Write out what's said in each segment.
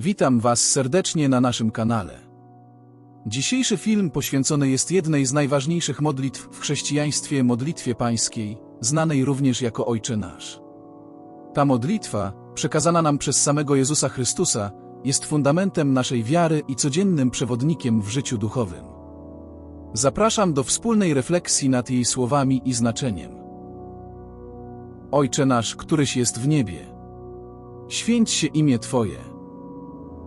Witam Was serdecznie na naszym kanale. Dzisiejszy film poświęcony jest jednej z najważniejszych modlitw w chrześcijaństwie modlitwie pańskiej, znanej również jako Ojcze Nasz. Ta modlitwa, przekazana nam przez samego Jezusa Chrystusa, jest fundamentem naszej wiary i codziennym przewodnikiem w życiu duchowym. Zapraszam do wspólnej refleksji nad jej słowami i znaczeniem. Ojcze nasz, któryś jest w niebie. Święć się imię Twoje.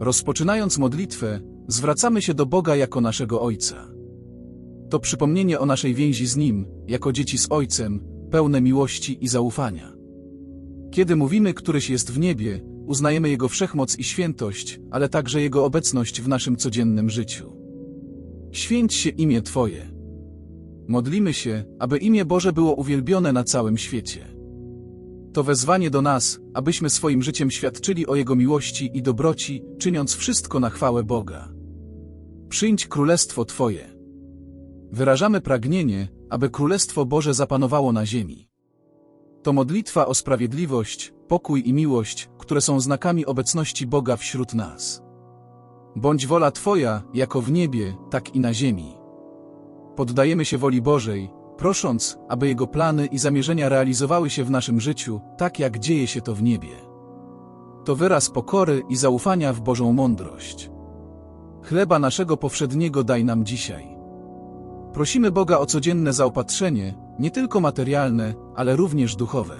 Rozpoczynając modlitwę, zwracamy się do Boga jako naszego Ojca. To przypomnienie o naszej więzi z Nim, jako dzieci z Ojcem, pełne miłości i zaufania. Kiedy mówimy, któryś jest w niebie, uznajemy Jego wszechmoc i świętość, ale także Jego obecność w naszym codziennym życiu. Święć się imię Twoje. Modlimy się, aby imię Boże było uwielbione na całym świecie. To wezwanie do nas, abyśmy swoim życiem świadczyli o Jego miłości i dobroci, czyniąc wszystko na chwałę Boga. Przyjdź królestwo Twoje. Wyrażamy pragnienie, aby Królestwo Boże zapanowało na ziemi. To modlitwa o sprawiedliwość, pokój i miłość, które są znakami obecności Boga wśród nas. Bądź wola Twoja, jako w niebie, tak i na ziemi. Poddajemy się woli Bożej, prosząc, aby Jego plany i zamierzenia realizowały się w naszym życiu, tak jak dzieje się to w niebie. To wyraz pokory i zaufania w Bożą mądrość. Chleba naszego powszedniego daj nam dzisiaj. Prosimy Boga o codzienne zaopatrzenie, nie tylko materialne, ale również duchowe.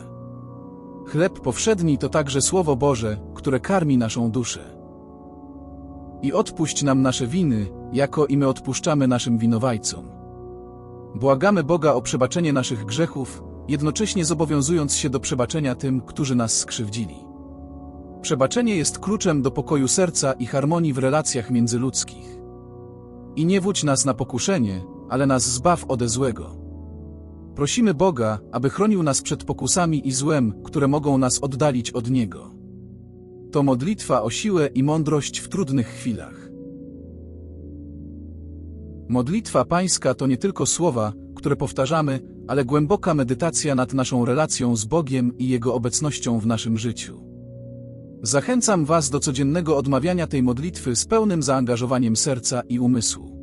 Chleb powszedni to także Słowo Boże, które karmi naszą duszę. I odpuść nam nasze winy, jako i my odpuszczamy naszym winowajcom. Błagamy Boga o przebaczenie naszych grzechów, jednocześnie zobowiązując się do przebaczenia tym, którzy nas skrzywdzili. Przebaczenie jest kluczem do pokoju serca i harmonii w relacjach międzyludzkich. I nie wódź nas na pokuszenie, ale nas zbaw ode złego. Prosimy Boga, aby chronił nas przed pokusami i złem, które mogą nas oddalić od Niego. To modlitwa o siłę i mądrość w trudnych chwilach. Modlitwa pańska to nie tylko słowa, które powtarzamy, ale głęboka medytacja nad naszą relacją z Bogiem i Jego obecnością w naszym życiu. Zachęcam Was do codziennego odmawiania tej modlitwy z pełnym zaangażowaniem serca i umysłu.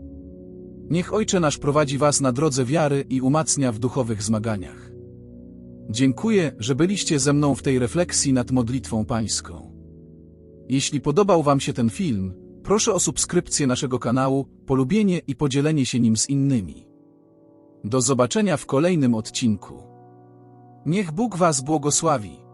Niech Ojcze nasz prowadzi Was na drodze wiary i umacnia w duchowych zmaganiach. Dziękuję, że byliście ze mną w tej refleksji nad modlitwą pańską. Jeśli podobał Wam się ten film, proszę o subskrypcję naszego kanału, polubienie i podzielenie się nim z innymi. Do zobaczenia w kolejnym odcinku. Niech Bóg Was błogosławi.